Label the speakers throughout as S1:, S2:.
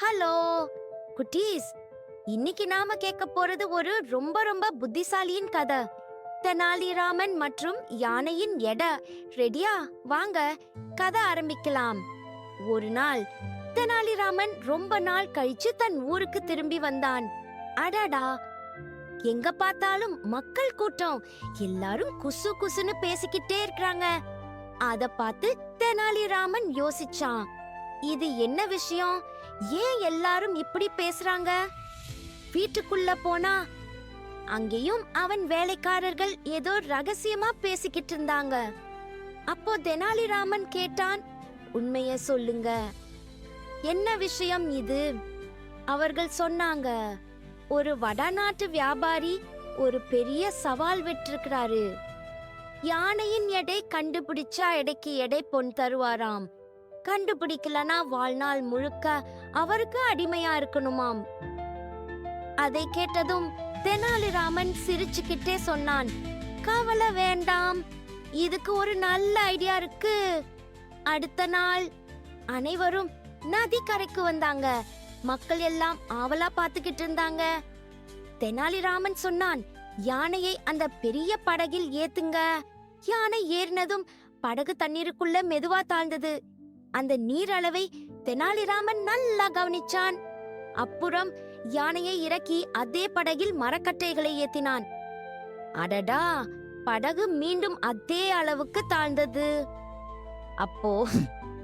S1: Hello குட்டீஸ். இன்னைக்கு நாம கேட்க போறது ஒரு ரொம்ப ரொம்ப புத்திசாலியின் கதை. தெனாலிராமன் மற்றும் யானையின் எடை. ரெடியா? வாங்க கதை ஆரம்பிக்கலாம். ஒரு நாள் தெனாலிராமன் ரொம்ப நாள் கழிச்சு தன் ஊருக்கு திரும்பி வந்தான். அடடா! எங்க பார்த்தாலும் மக்கள் கூட்டம். எல்லாரும் குசு குசுன்னு பேசிக்கிட்டே இருக்காங்க அத பார்த்து தெனாலிராமன் யோசிச்சான். இது என்ன விஷயம்? ஏன் எல்லாரும் இப்படி பேசுறாங்க? வீட்டுக்குள்ள போனா அங்கேயும் அவன் வேலைக்காரர்கள் ஏதோ ரகசியமா பேசிக்கிட்டு இருந்தாங்க. அப்போ தெனாலிராமன் கேட்டான் உண்மைய சொல்லுங்க. என்ன விஷயம் இது? அவர்கள் சொன்னாங்க ஒரு வடநாட்டு வியாபாரி ஒரு பெரிய சவால் விட்டிருக்கிறாரு. யானையின் எடை கண்டுபிடிச்சா எடைக்கு எடை பொன் தருவாராம். கண்டுபிடிக்கலனா வாழ்நாள் முழுக்க அவருக்கு அடிமையா இருக்கணுமாம். அதை கேட்டதும் தெனாலிராமன் சிரிச்சுக்கிட்டே சொன்னான் கவலை வேண்டாம். இதுக்கு ஒரு நல்ல ஐடியா இருக்கு. அடுத்த நாள். அனைவரும் நதி கரைக்கு வந்தாங்க. மக்கள் எல்லாம் ஆவலா பார்த்துக்கிட்டு இருந்தாங்க. தெனாலிராமன் சொன்னான் யானையை அந்த பெரிய படகில் ஏத்துங்க. யானை ஏறினதும் படகு தண்ணீருக்குள்ள மெதுவா தாழ்ந்தது. அந்த நீர் அளவை தெனாலிராமன் நல்லா கவனிச்சான். அப்புறம் யானையை இறக்கி அதே படகில் மரக்கட்டைகளை ஏத்தினான். அடடா! படகு மீண்டும் அதே அளவுக்கு தாழ்ந்தது. அப்போ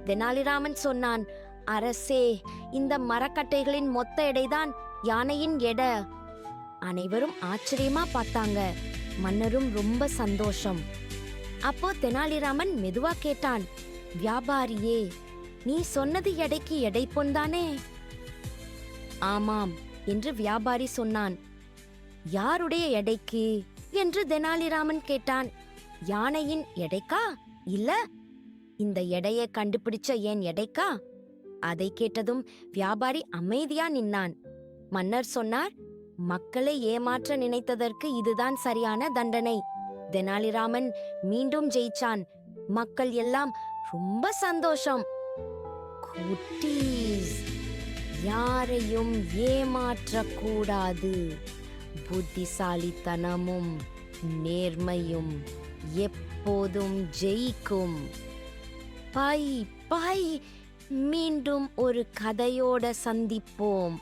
S1: தெனாலிராமன் சொன்னான் அரசே இந்த மரக்கட்டைகளின் மொத்த எடைதான் யானையின் எடை. அனைவரும் ஆச்சரியமா பார்த்தாங்க. மன்னரும் ரொம்ப சந்தோஷம். அப்போ தெனாலிராமன் மெதுவா கேட்டான் வியாபாரியே நீ சொன்னது எடைக்கு எடை பொன்தானே ஆமாம் என்று வியாபாரி சொன்னான். யாருடைய எடைக்கு? என்று தெனாலிராமன் கேட்டான். யானையின் எடைக்கா? இல்ல இந்த எடையை கண்டுபிடிச்ச ஏன் எடைக்கா? அதை கேட்டதும் வியாபாரி அமைதியா நின்னான். மன்னர் சொன்னார் மக்களை ஏமாற்ற நினைத்ததற்கு இதுதான் சரியான தண்டனை. தெனாலிராமன் மீண்டும் ஜெயிச்சான். மக்கள் எல்லாம் ரொம்ப சந்தோஷம். குட்டீஸ் யாரையும் ஏமாற்றக்கூடாது. புத்திசாலித்தனமும் நேர்மையும் எப்போதும் ஜெயிக்கும். பை பை மீண்டும் ஒரு கதையோட சந்திப்போம்.